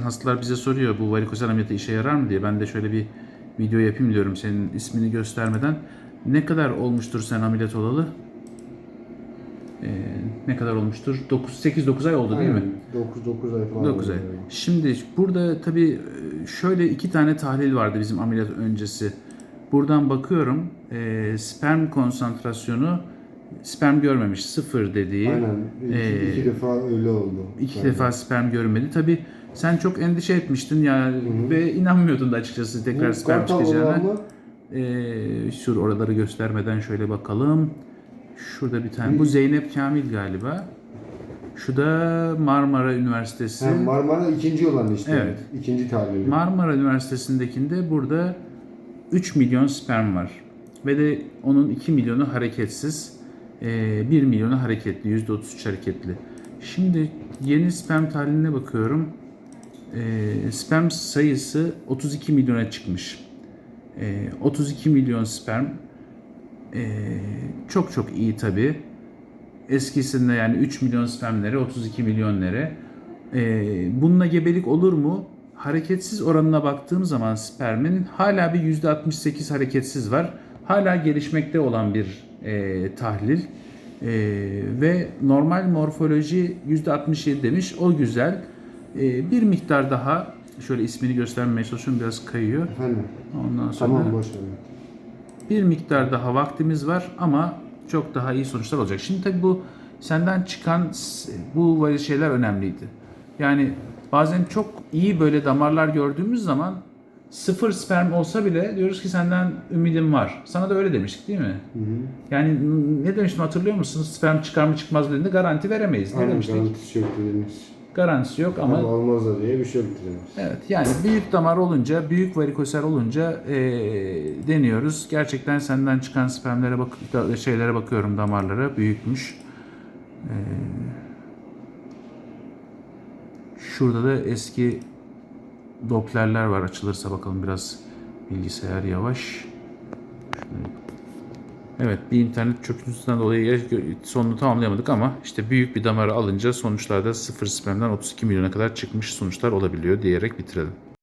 Hastalar bize soruyor bu varikozel ameliyatı işe yarar mı diye. Ben de şöyle bir video yapayım diyorum senin ismini göstermeden. Ne kadar olmuştur sen ameliyat olalı? Ee, ne kadar olmuştur? 8-9 ay oldu değil mi? 9 9 ay falan. 9 ay. oldu. Şimdi burada tabii şöyle iki tane tahlil vardı bizim ameliyat öncesi. Buradan bakıyorum e, sperm konsantrasyonu sperm görmemiş sıfır dediği. Aynen. İki, Ee, iki defa öyle oldu. İki Yani. defa sperm görmedi. Tabii sen çok endişe etmiştin ya ve inanmıyordun da açıkçası tekrar Bu sperm çıkacağına. Ee, şu oraları göstermeden şöyle bakalım. Şurada bir tane. Bu Zeynep Kamil galiba. Şu da Marmara Üniversitesi. Ha, Marmara ikinci olan işte. Evet. İkinci tahlili. Marmara Üniversitesi'ndekinde burada 3 milyon sperm var. Ve de onun 2 milyonu hareketsiz. Ee, 1 milyonu hareketli. %33 hareketli. Şimdi yeni sperm tahliline bakıyorum. Ee, sperm sayısı 32 milyona çıkmış. Ee, 32 milyon sperm ee, çok çok iyi tabi. Eskisinde yani 3 milyon spermlere 32 milyon lere. Ee, bununla gebelik olur mu? Hareketsiz oranına baktığım zaman spermin hala bir %68 hareketsiz var. Hala gelişmekte olan bir e, tahlil. E, ve normal morfoloji %67 demiş. O güzel. E, bir miktar daha şöyle ismini göstermeye çalışıyorum biraz kayıyor. Efendim. Ondan sonra Tamam boş bir miktar daha vaktimiz var ama çok daha iyi sonuçlar olacak. Şimdi tabii bu senden çıkan bu şeyler önemliydi. Yani bazen çok iyi böyle damarlar gördüğümüz zaman sıfır sperm olsa bile diyoruz ki senden ümidim var. Sana da öyle demiştik değil mi? Hı hı. Yani ne demiştim hatırlıyor musunuz? Sperm çıkar mı çıkmaz dediğinde garanti veremeyiz. Ne Aynen demiştik? garantisi yok dediniz. Garantisi yok ama Ama olmaz da diye bir şey yok dediniz. Evet yani büyük damar olunca, büyük varikoser olunca eee, deniyoruz. Gerçekten senden çıkan spermlere bak şeylere bakıyorum damarlara büyükmüş. Eee, şurada da eski Doppler'ler var. Açılırsa bakalım biraz bilgisayar yavaş. Evet bir internet çöküntüsünden dolayı sonunu tamamlayamadık ama işte büyük bir damarı alınca sonuçlarda 0 spermden 32 milyona kadar çıkmış sonuçlar olabiliyor diyerek bitirelim.